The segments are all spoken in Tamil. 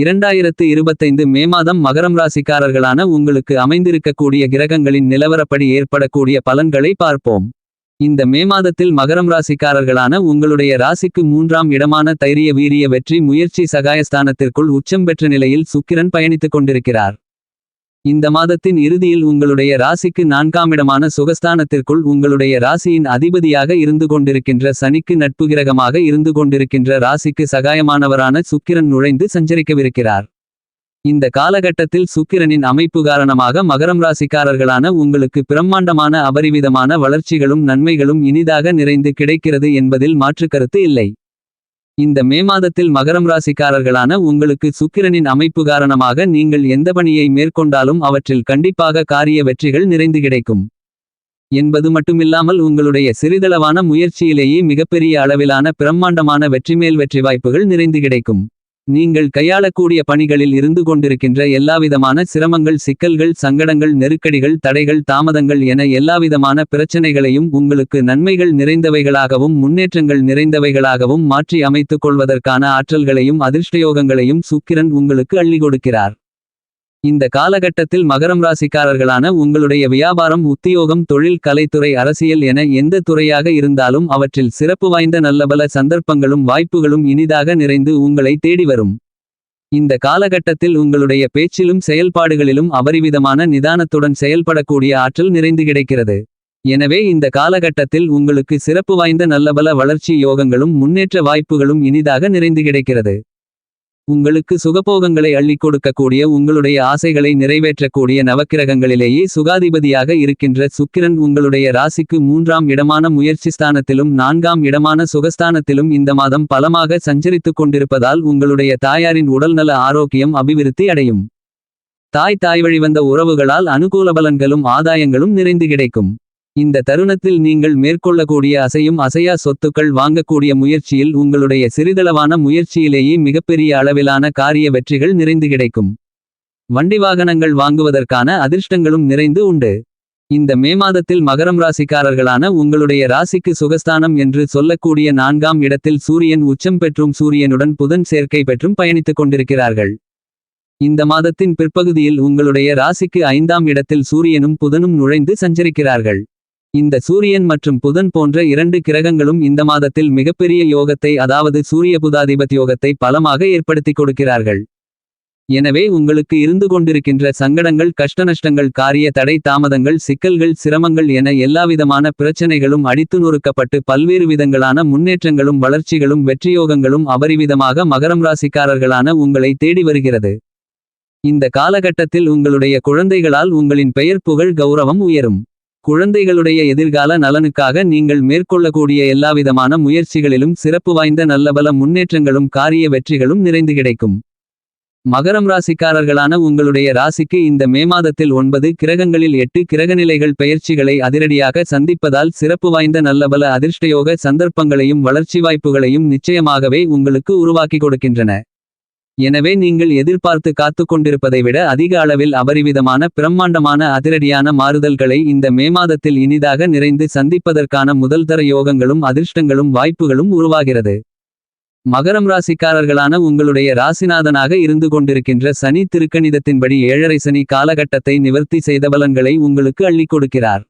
இரண்டாயிரத்து இருபத்தைந்து மே மாதம் மகரம் ராசிக்காரர்களான உங்களுக்கு அமைந்திருக்கக்கூடிய கிரகங்களின் நிலவரப்படி ஏற்படக்கூடிய பலன்களை பார்ப்போம். இந்த மே மாதத்தில் மகரம் ராசிக்காரர்களான உங்களுடைய ராசிக்கு மூன்றாம் இடமான தைரிய வீரிய வெற்றி முயற்சி சகாயஸ்தானத்திற்குள் உச்சம் பெற்ற நிலையில் சுக்கிரன் பயணித்துக் கொண்டிருக்கிறார். இந்த மாதத்தின் இறுதியில் உங்களுடைய ராசிக்கு நான்காம் இடமான சுகஸ்தானத்திற்குள் உங்களுடைய ராசியின் அதிபதியாக இருந்து கொண்டிருக்கின்ற சனிக்கு நட்பு கிரகமாக இருந்து கொண்டிருக்கின்ற ராசிக்கு சகாயமானவரான சுக்கிரன் நுழைந்து சஞ்சரிக்கவிருக்கிறார். இந்த காலகட்டத்தில் சுக்கிரனின் அமைப்பு காரணமாக மகரம் ராசிக்காரர்களான உங்களுக்கு பிரம்மாண்டமான அபரிவிதமான வளர்ச்சிகளும் நன்மைகளும் இனிதாக நிறைந்து கிடைக்கிறது என்பதில் மாற்றுக்கருத்து இல்லை. இந்த மே மாதத்தில் மகரம் ராசிக்காரர்களான உங்களுக்கு சுக்கிரனின் அமைப்பு காரணமாக நீங்கள் எந்த பணியை மேற்கொண்டாலும் அவற்றில் கண்டிப்பாக காரிய வெற்றிகள் நிறைந்து கிடைக்கும். என்பது மட்டுமில்லாமல் உங்களுடைய சிறிதளவான முயற்சியிலேயே மிகப்பெரிய அளவிலான பிரம்மாண்டமான வெற்றிமேல் வெற்றி வாய்ப்புகள் நிறைந்து கிடைக்கும். நீங்கள் கையாளக்கூடிய பணிகளில் இருந்து கொண்டிருக்கின்ற எல்லாவிதமான சிரமங்கள் சிக்கல்கள் சங்கடங்கள் நெருக்கடிகள் தடைகள் தாமதங்கள் என எல்லாவிதமான பிரச்சனைகளையும் உங்களுக்கு நன்மைகள் நிறைந்தவைகளாகவும் முன்னேற்றங்கள் நிறைந்தவைகளாகவும் மாற்றி அமைத்துக் கொள்வதற்கான ஆற்றல்களையும் அதிர்ஷ்டயோகங்களையும் சுக்கிரன் உங்களுக்கு அள்ளி கொடுக்கிறார். இந்த காலகட்டத்தில் மகரம் ராசிக்காரர்களான உங்களுடைய வியாபாரம் உத்தியோகம் தொழில் கலைத்துறை அரசியல் என எந்த துறையாக இருந்தாலும் அவற்றில் சிறப்பு வாய்ந்த நல்லபல சந்தர்ப்பங்களும் வாய்ப்புகளும் இனிதாக நிறைந்து உங்களை தேடி வரும். இந்த காலகட்டத்தில் உங்களுடைய பேச்சிலும் செயல்பாடுகளிலும் அபரிவிதமான நிதானத்துடன் செயல்படக்கூடிய ஆற்றல் நிறைந்து கிடைக்கிறது. எனவே இந்த காலகட்டத்தில் உங்களுக்கு சிறப்பு வாய்ந்த நல்லபல வளர்ச்சி யோகங்களும் முன்னேற்ற வாய்ப்புகளும் இனிதாக நிறைந்து கிடைக்கிறது. உங்களுக்கு சுகபோகங்களை அள்ளிக் கொடுக்கக்கூடிய உங்களுடைய ஆசைகளை நிறைவேற்றக்கூடிய நவக்கிரகங்களிலேயே சுகாதிபதியாக இருக்கின்ற சுக்கிரன் உங்களுடைய ராசிக்கு மூன்றாம் இடமான முயற்சி ஸ்தானத்திலும் நான்காம் இடமான சுகஸ்தானத்திலும் இந்த மாதம் பலமாக சஞ்சரித்துக் கொண்டிருப்பதால் உங்களுடைய தாயாரின் உடல்நல ஆரோக்கியம் அபிவிருத்தி அடையும். தாய் தாய் வழிவந்த உறவுகளால் அனுகூல பலன்களும் ஆதாயங்களும் நிறைந்து கிடைக்கும். இந்த தருணத்தில் நீங்கள் மேற்கொள்ளக்கூடிய அசையும் அசையா சொத்துக்கள் வாங்கக்கூடிய முயற்சியில் உங்களுடைய சிறிதளவான முயற்சியிலேயே மிகப்பெரிய அளவிலான காரிய வெற்றிகள் நிறைந்து கிடைக்கும். வண்டி வாகனங்கள் வாங்குவதற்கான அதிர்ஷ்டங்களும் நிறைந்து உண்டு. இந்த மே மாதத்தில் மகரம் ராசிக்காரர்களான உங்களுடைய ராசிக்கு சுகஸ்தானம் என்று சொல்லக்கூடிய நான்காம் இடத்தில் சூரியன் உச்சம் பெற்றும் சூரியனுடன் புதன் சேர்க்கை பெற்றும் பயணித்துக் கொண்டிருக்கிறார்கள். இந்த மாதத்தின் பிற்பகுதியில் உங்களுடைய ராசிக்கு ஐந்தாம் இடத்தில் சூரியனும் புதனும் நுழைந்து சஞ்சரிக்கிறார்கள். இந்த சூரியன் மற்றும் புதன் போன்ற இரண்டு கிரகங்களும் இந்த மாதத்தில் மிகப்பெரிய யோகத்தை அதாவது சூரிய புதாதிபத் யோகத்தை பலமாக ஏற்படுத்திக் கொடுக்கிறார்கள். எனவே உங்களுக்கு இருந்து கொண்டிருக்கின்ற சங்கடங்கள் கஷ்டநஷ்டங்கள் காரிய தடை தாமதங்கள் சிக்கல்கள் சிரமங்கள் என எல்லாவிதமான பிரச்சனைகளும் அடித்து நொறுக்கப்பட்டு பல்வேறு விதங்களான முன்னேற்றங்களும் வளர்ச்சிகளும் வெற்றியோகங்களும் அபரிவிதமாக மகரம் ராசிக்காரர்களான உங்களை தேடி வருகிறது. இந்த காலகட்டத்தில் உங்களுடைய குழந்தைகளால் உங்களின் பெயர் புகழ் கௌரவம் உயரும். குழந்தைகளுடைய எதிர்கால நலனுக்காக நீங்கள் மேற்கொள்ளக்கூடிய எல்லாவிதமான முயற்சிகளிலும் சிறப்பு வாய்ந்த நல்லபல முன்னேற்றங்களும் காரிய வெற்றிகளும் நிறைந்து கிடைக்கும். மகரம் ராசிக்காரர்களான உங்களுடைய ராசிக்கு இந்த மே மாதத்தில் ஒன்பது கிரகங்களில் எட்டு கிரகநிலைகள் பெயர்ச்சிகளை அதிரடியாக சந்திப்பதால் சிறப்பு வாய்ந்த நல்லபல அதிர்ஷ்டயோக சந்தர்ப்பங்களையும் வளர்ச்சி வாய்ப்புகளையும் நிச்சயமாகவே உங்களுக்கு உருவாக்கி கொடுக்கின்றன. எனவே நீங்கள் எதிர்பார்த்து காத்துக் கொண்டிருப்பதை விட அதிக அளவில் அபரிவிதமான பிரம்மாண்டமான அதிரடியான மாறுதல்களை இந்த மே மாதத்தில் இனிதாக நிறைந்து சந்திப்பதற்கான முதல்தர யோகங்களும் அதிர்ஷ்டங்களும் வாய்ப்புகளும் உருவாகிறது. மகரம் ராசிக்காரர்களான உங்களுடைய ராசிநாதனாக இருந்து கொண்டிருக்கின்ற சனி திருக்கணிதத்தின்படி ஏழரை சனி காலகட்டத்தை நிவர்த்தி செய்த பலன்களை உங்களுக்கு அள்ளிக் கொடுக்கிறார்.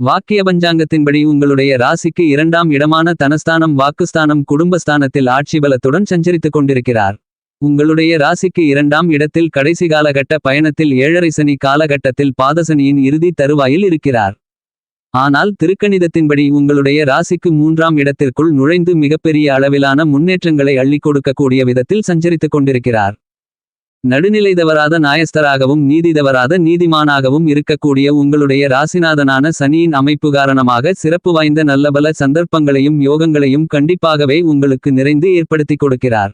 வாக்கிய பஞ்சாங்கத்தின்படி உங்களுடைய ராசிக்கு இரண்டாம் இடமான தனஸ்தானம் வாக்குஸ்தானம் குடும்பஸ்தானத்தில் ஆட்சி பலத்துடன் சஞ்சரித்துக் கொண்டிருக்கிறார். உங்களுடைய ராசிக்கு இரண்டாம் இடத்தில் கடைசி காலகட்ட பயணத்தில் ஏழரை சனி காலகட்டத்தில் பாதசனியின் இறுதி தருவாயில் இருக்கிறார். ஆனால் திருக்கணிதத்தின்படி உங்களுடைய ராசிக்கு மூன்றாம் இடத்திற்குள் நுழைந்து மிகப்பெரிய அளவிலான முன்னேற்றங்களை அள்ளிக் கொடுக்கக்கூடிய விதத்தில் சஞ்சரித்துக் கொண்டிருக்கிறார். நடுநிலைதவராத நாயஸ்தராகவும் நீதிதவராத நீதிமானாகவும் இருக்கக்கூடிய உங்களுடைய ராசிநாதனான சனியின் அமைப்பு காரணமாக சிறப்பு வாய்ந்த நல்லபல சந்தர்ப்பங்களையும் யோகங்களையும் கண்டிப்பாகவே உங்களுக்கு நிறைந்து ஏற்படுத்திக் கொடுக்கிறார்.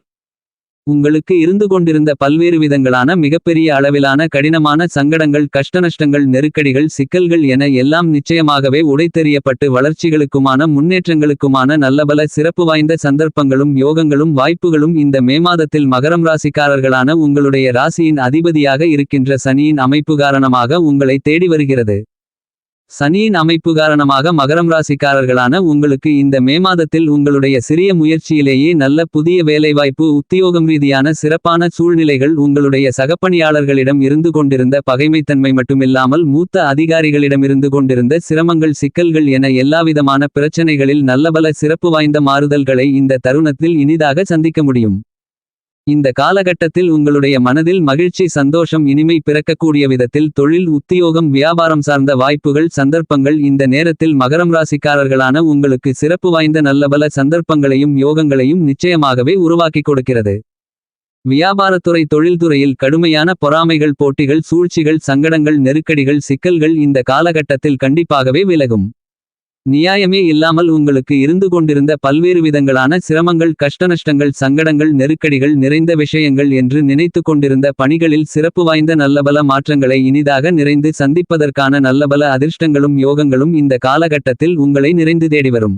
உங்களுக்கு இருந்து கொண்டிருந்த பல்வேறு விதங்களான மிகப்பெரிய அளவிலான கடினமான சங்கடங்கள் கஷ்டநஷ்டங்கள் நெருக்கடிகள் சிக்கல்கள் என எல்லாம் நிச்சயமாகவே உடைத்தெறியப்பட்டு வளர்ச்சிகளுக்குமான முன்னேற்றங்களுக்குமான நல்லபல சிறப்பு வாய்ந்த சந்தர்ப்பங்களும் யோகங்களும் வாய்ப்புகளும் இந்த மே மாதத்தில் மகரம் ராசிக்காரர்களான உங்களுடைய ராசியின் அதிபதியாக இருக்கின்ற சனியின் அமைப்பு காரணமாக உங்களை தேடி வருகிறது. சனியின் அமைப்பு காரணமாக மகரம் ராசிக்காரர்களான உங்களுக்கு இந்த மே மாதத்தில் உங்களுடைய சிறிய முயற்சியிலேயே நல்ல புதிய வேலைவாய்ப்பு உத்தியோகம் ரீதியான சிறப்பான சூழ்நிலைகள் உங்களுடைய சகப்பணியாளர்களிடம் இருந்து கொண்டிருந்த பகைமைத்தன்மை மட்டுமில்லாமல் மூத்த அதிகாரிகளிடமிருந்து கொண்டிருந்த சிரமங்கள் சிக்கல்கள் என எல்லாவிதமான பிரச்சனைகளில் நல்லபல சிறப்பு வாய்ந்த மாறுதல்களை இந்த தருணத்தில் இனிதாக சந்திக்க முடியும். இந்த காலகட்டத்தில் உங்களுடைய மனதில் மகிழ்ச்சி சந்தோஷம் இனிமை பிறக்கக்கூடிய விதத்தில் தொழில் உத்தியோகம் வியாபாரம் சார்ந்த வாய்ப்புகள் சந்தர்ப்பங்கள் இந்த நேரத்தில் மகரம் ராசிக்காரர்களான உங்களுக்கு சிறப்பு வாய்ந்த நல்லபல சந்தர்ப்பங்களையும் யோகங்களையும் நிச்சயமாகவே உருவாக்கிக் கொடுக்கிறது. வியாபாரத்துறை தொழில்துறையில் கடுமையான பொறாமைகள் போட்டிகள் சூழ்ச்சிகள் சங்கடங்கள் நெருக்கடிகள் சிக்கல்கள் இந்த காலகட்டத்தில் கண்டிப்பாகவே விலகும். நியாயமே இல்லாமல் உங்களுக்கு இருந்து கொண்டிருந்த பல்வேறு விதங்களான சிரமங்கள் கஷ்டநஷ்டங்கள் சங்கடங்கள் நெருக்கடிகள் நிறைந்த விஷயங்கள் என்று நினைத்து கொண்டிருந்த பணிகளில் சிறப்பு வாய்ந்த நல்லபல மாற்றங்களை இனிதாக நிறைந்து சந்திப்பதற்கான நல்லபல அதிர்ஷ்டங்களும் யோகங்களும் இந்த காலகட்டத்தில் உங்களை நிறைந்து தேடிவரும்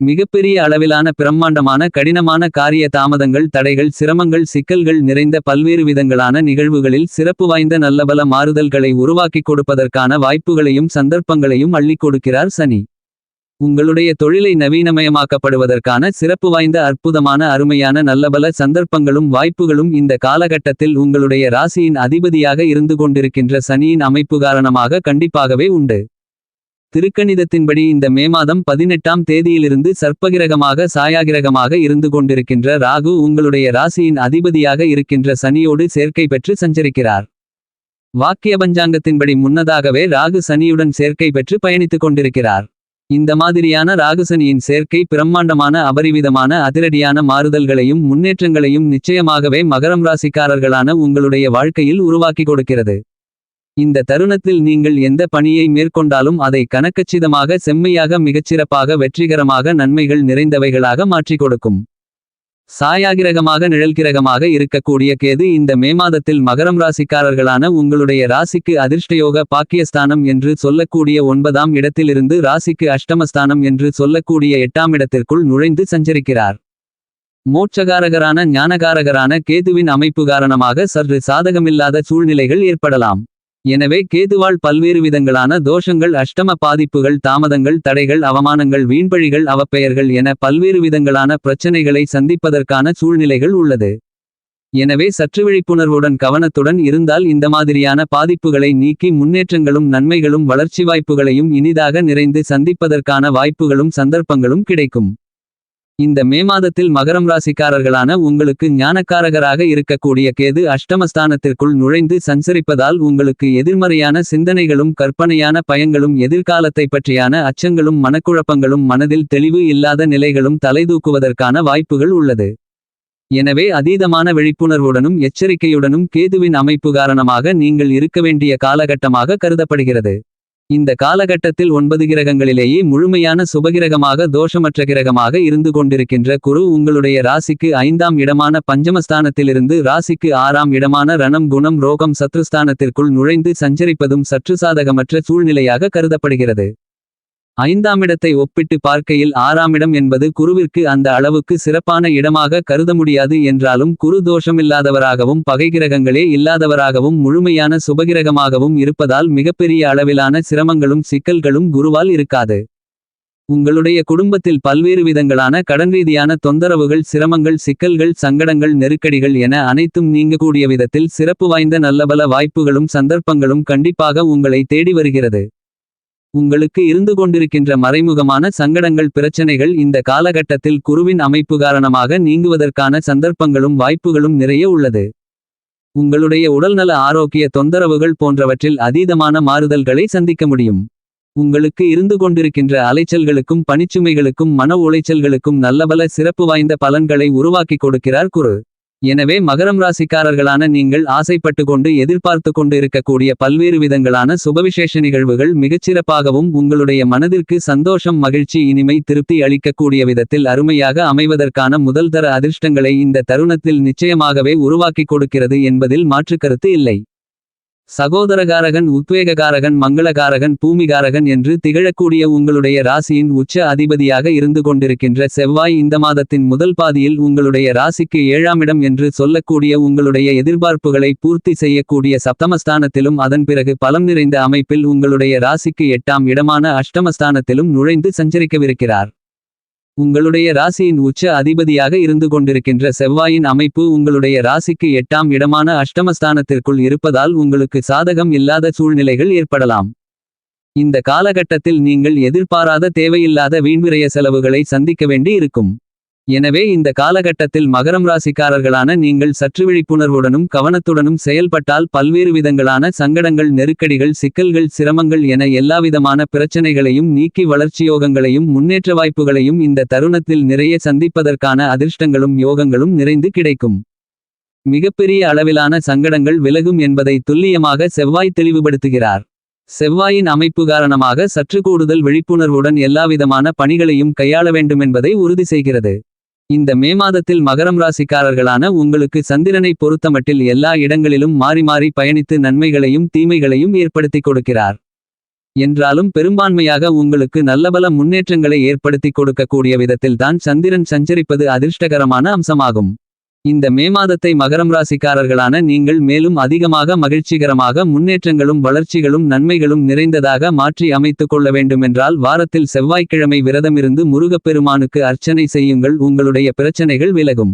மிகப்பெரிய அளவிலான பிரம்மாண்டமான கடினமான காரிய தாமதங்கள் தடைகள் சிரமங்கள் சிக்கல்கள் நிறைந்த பல்வேறு விதங்களான நிகழ்வுகளில் சிறப்பு வாய்ந்த நல்லபல மாறுதல்களை உருவாக்கிக் கொடுப்பதற்கான வாய்ப்புகளையும் சந்தர்ப்பங்களையும் அள்ளிக் கொடுக்கிறார் சனி. உங்களுடைய தொழிலை நவீனமயமாக்கப்படுவதற்கான சிறப்பு வாய்ந்த அற்புதமான அருமையான நல்லபல சந்தர்ப்பங்களும் வாய்ப்புகளும் இந்த காலகட்டத்தில் உங்களுடைய ராசியின் அதிபதியாக இருந்து கொண்டிருக்கின்ற சனியின் அமைப்பு காரணமாக கண்டிப்பாகவே உண்டு. திருக்கணிதத்தின்படி இந்த மே மாதம் பதினெட்டாம் தேதியிலிருந்து சர்ப்பகிரகமாக சாயாகிரகமாக இருந்து கொண்டிருக்கின்ற ராகு உங்களுடைய ராசியின் அதிபதியாக இருக்கின்ற சனியோடு சேர்க்கை பெற்று சஞ்சரிக்கிறார். வாக்கிய பஞ்சாங்கத்தின்படி முன்னதாகவே ராகு சனியுடன் சேர்க்கை பெற்று பயணித்துக் கொண்டிருக்கிறார். இந்த மாதிரியான ராகுசனியின் சேர்க்கை பிரம்மாண்டமான அபரிவிதமான அதிரடியான மாறுதல்களையும் முன்னேற்றங்களையும் நிச்சயமாகவே மகரம் ராசிக்காரர்களான உங்களுடைய வாழ்க்கையில் உருவாக்கி கொடுக்கிறது. இந்த தருணத்தில் நீங்கள் எந்த பணியை மேற்கொண்டாலும் அதை கனக்கச்சிதமாக செம்மையாக மிகச்சிறப்பாக வெற்றிகரமாக நன்மைகள் நிறைந்தவைகளாக மாற்றிக் கொடுக்கும். சாயாகிரகமாக நிழல்கிரகமாக இருக்கக்கூடிய கேது இந்த மே மாதத்தில் மகரம் ராசிக்காரர்களான உங்களுடைய ராசிக்கு அதிர்ஷ்டயோக பாக்கியஸ்தானம் என்று சொல்லக்கூடிய ஒன்பதாம் இடத்திலிருந்து ராசிக்கு அஷ்டமஸ்தானம் என்று சொல்லக்கூடிய எட்டாம் இடத்திற்குள் நுழைந்து சஞ்சரிக்கிறார். மோட்சகாரகரான ஞானகாரகரான கேதுவின் அமைப்பு காரணமாக சற்று சாதகமில்லாத சூழ்நிலைகள் ஏற்படலாம். எனவே கேதுவால் பல்வேறு விதங்களான தோஷங்கள் அஷ்டம பாதிப்புகள் தாமதங்கள் தடைகள் அவமானங்கள் வீண்பழிகள் அவப்பெயர்கள் என பல்வேறு விதங்களான பிரச்சனைகளை சந்திப்பதற்கான சூழ்நிலைகள் உள்ளது. எனவே சற்று விழிப்புணர்வுடன் கவனத்துடன் இருந்தால் இந்த மாதிரியான பாதிப்புகளை நீக்கி முன்னேற்றங்களும் நன்மைகளும் வளர்ச்சி வாய்ப்புகளையும் இனிதாக நிறைந்து சந்திப்பதற்கான வாய்ப்புகளும் சந்தர்ப்பங்களும் கிடைக்கும். இந்த மே மாதத்தில் மகரம் ராசிக்காரர்களான உங்களுக்கு ஞானக்காரகராக இருக்கக்கூடிய கேது அஷ்டமஸ்தானத்திற்குள் நுழைந்து சஞ்சரிப்பதால் உங்களுக்கு எதிர்மறையான சிந்தனைகளும் கற்பனையான பயங்களும் எதிர்காலத்தை பற்றியான அச்சங்களும் மனக்குழப்பங்களும் மனதில் தெளிவு இல்லாத நிலைகளும் தலைதூக்குவதற்கான வாய்ப்புகள் உள்ளது. எனவே அதீதமான விழிப்புணர்வுடனும் எச்சரிக்கையுடனும் கேதுவின் அமைப்பு காரணமாக நீங்கள் இருக்க வேண்டிய காலகட்டமாக கருதப்படுகிறது. இந்த காலகட்டத்தில் ஒன்பது கிரகங்களிலேயே முழுமையான சுபகிரகமாக தோஷமற்ற கிரகமாக இருந்து கொண்டிருக்கின்ற குரு உங்களுடைய ராசிக்கு ஐந்தாம் இடமான பஞ்சமஸ்தானத்திலிருந்து ராசிக்கு ஆறாம் இடமான ரணம் குணம் ரோகம் சத்ருஸ்தானத்திற்குள் நுழைந்து சஞ்சரிப்பதும் சற்று சாதகமற்ற சூழ்நிலையாக கருதப்படுகிறது. ஐந்தாம் இடத்தை ஒப்பிட்டு பார்க்கையில் ஆறாம் இடம் என்பது குருவிற்கு அந்த அளவுக்கு சிறப்பான இடமாக கருத முடியாது என்றாலும் குரு தோஷமில்லாதவராகவும் பகைகிரகங்களே இல்லாதவராகவும் முழுமையான சுபகிரகமாகவும் இருப்பதால் மிகப்பெரிய அளவிலான சிரமங்களும் சிக்கல்களும் குருவால் இருக்காது. உங்களுடைய குடும்பத்தில் பல்வேறு விதங்களான கடன் ரீதியான தொந்தரவுகள் சிரமங்கள் சிக்கல்கள் சங்கடங்கள் நெருக்கடிகள் என அனைத்தும் நீங்கக்கூடிய விதத்தில் சிறப்பு வாய்ந்த நல்லபல வாய்ப்புகளும் சந்தர்ப்பங்களும் கண்டிப்பாக உங்களை தேடி வருகிறது. உங்களுக்கு இருந்து கொண்டிருக்கின்ற மறைமுகமான சங்கடங்கள் பிரச்சனைகள் இந்த காலகட்டத்தில் குருவின் அமைப்பு காரணமாக நீங்குவதற்கான சந்தர்ப்பங்களும் வாய்ப்புகளும் நிறைய உள்ளது. உங்களுடைய உடல்நல ஆரோக்கிய தொந்தரவுகள் போன்றவற்றில் அதீதமான மாறுதல்களை சந்திக்க முடியும். உங்களுக்கு இருந்து கொண்டிருக்கின்ற அலைச்சல்களுக்கும் பணிச்சுமைகளுக்கும் மன உளைச்சல்களுக்கும் நல்லபல சிறப்பு வாய்ந்த பலன்களை உருவாக்கிக் கொடுக்கிறார் குரு. எனவே மகரம் ராசிக்காரர்களான நீங்கள் ஆசைப்பட்டு கொண்டு எதிர்பார்த்து கொண்டு இருக்கக்கூடிய பல்வேறு விதங்களான சுபவிசேஷ நிகழ்வுகள் மிகச்சிறப்பாகவும் உங்களுடைய மனதிற்கு சந்தோஷம் மகிழ்ச்சி இனிமை திருப்தி அளிக்கக்கூடிய விதத்தில் அருமையாக அமைவதற்கான முதல்தர அதிர்ஷ்டங்களை இந்த தருணத்தில் நிச்சயமாகவே உருவாக்கிக் கொடுக்கிறது என்பதில் மாற்றுக்கருத்து இல்லை. சகோதரகாரகன் உத்வேககாரகன் மங்களகாரகன் பூமிகாரகன் என்று திகழக்கூடிய உங்களுடைய ராசியின் உச்ச அதிபதியாக இருந்து கொண்டிருக்கின்ற செவ்வாய் இந்த மாதத்தின் முதல் பாதியில் உங்களுடைய ராசிக்கு ஏழாமிடம் என்று சொல்லக்கூடிய உங்களுடைய எதிர்பார்ப்புகளை பூர்த்தி செய்யக்கூடிய சப்தமஸ்தானத்திலும் அதன் பிறகு பலம் நிறைந்த அமைப்பில் உங்களுடைய ராசிக்கு எட்டாம் இடமான அஷ்டமஸ்தானத்திலும் நுழைந்து சஞ்சரிக்கவிருக்கிறார். உங்களுடைய ராசியின் உச்ச அதிபதியாக இருந்து கொண்டிருக்கின்ற செவ்வாயின் அமைப்பு உங்களுடைய ராசிக்கு எட்டாம் இடமான அஷ்டமஸ்தானத்திற்குள் இருப்பதால் உங்களுக்கு சாதகம் இல்லாத சூழ்நிலைகள் ஏற்படலாம். இந்த காலகட்டத்தில் நீங்கள் எதிர்பாராத தேவையில்லாத வீண்விரைய செலவுகளை சந்திக்க வேண்டி இருக்கும் எனவே இந்த காலகட்டத்தில் மகரம் ராசிக்காரர்களான நீங்கள் சற்று விழிப்புணர்வுடனும் கவனத்துடனும் செயல்பட்டால் பல்வேறு விதங்களான சங்கடங்கள் நெருக்கடிகள் சிக்கல்கள் சிரமங்கள் என எல்லாவிதமான பிரச்சனைகளையும் நீக்கி வளர்ச்சியோகங்களையும் முன்னேற்ற வாய்ப்புகளையும் இந்த தருணத்தில் நிறைய சந்திப்பதற்கான அதிர்ஷ்டங்களும் யோகங்களும் நிறைந்து கிடைக்கும். மிகப்பெரிய அளவிலான சங்கடங்கள் விலகும் என்பதை துல்லியமாக செவ்வாய் தெளிவுபடுத்துகிறார். செவ்வாயின் அமைப்பு காரணமாக சற்று கூடுதல் விழிப்புணர்வுடன் எல்லாவிதமான பணிகளையும் கையாள வேண்டுமென்பதை உறுதி செய்கிறது. இந்த மே மாதத்தில் மகரம் ராசிக்காரர்களான உங்களுக்கு சந்திரனை பொறுத்தமட்டில் எல்லா இடங்களிலும் மாறி மாறி பயணித்து நன்மைகளையும் தீமைகளையும் ஏற்படுத்திக் கொடுக்கிறார். என்றாலும் பெரும்பான்மையாக உங்களுக்கு நல்லபல முன்னேற்றங்களை ஏற்படுத்திக் கொடுக்கக்கூடிய விதத்தில்தான் சந்திரன் சஞ்சரிப்பது அதிர்ஷ்டகரமான அம்சமாகும். இந்த மே மாதத்தை மகரம் ராசிக்காரர்களான நீங்கள் மேலும் அதிகமாக மகிழ்ச்சிகரமாக முன்னேற்றங்களும் வளர்ச்சிகளும் நன்மைகளும் நிறைந்ததாக மாற்றி அமைத்துக் கொள்ள வேண்டுமென்றால் வாரத்தில் செவ்வாய்க்கிழமை விரதமிருந்து முருகப்பெருமானுக்கு அர்ச்சனை செய்யுங்கள். உங்களுடைய பிரச்சனைகள் விலகும்.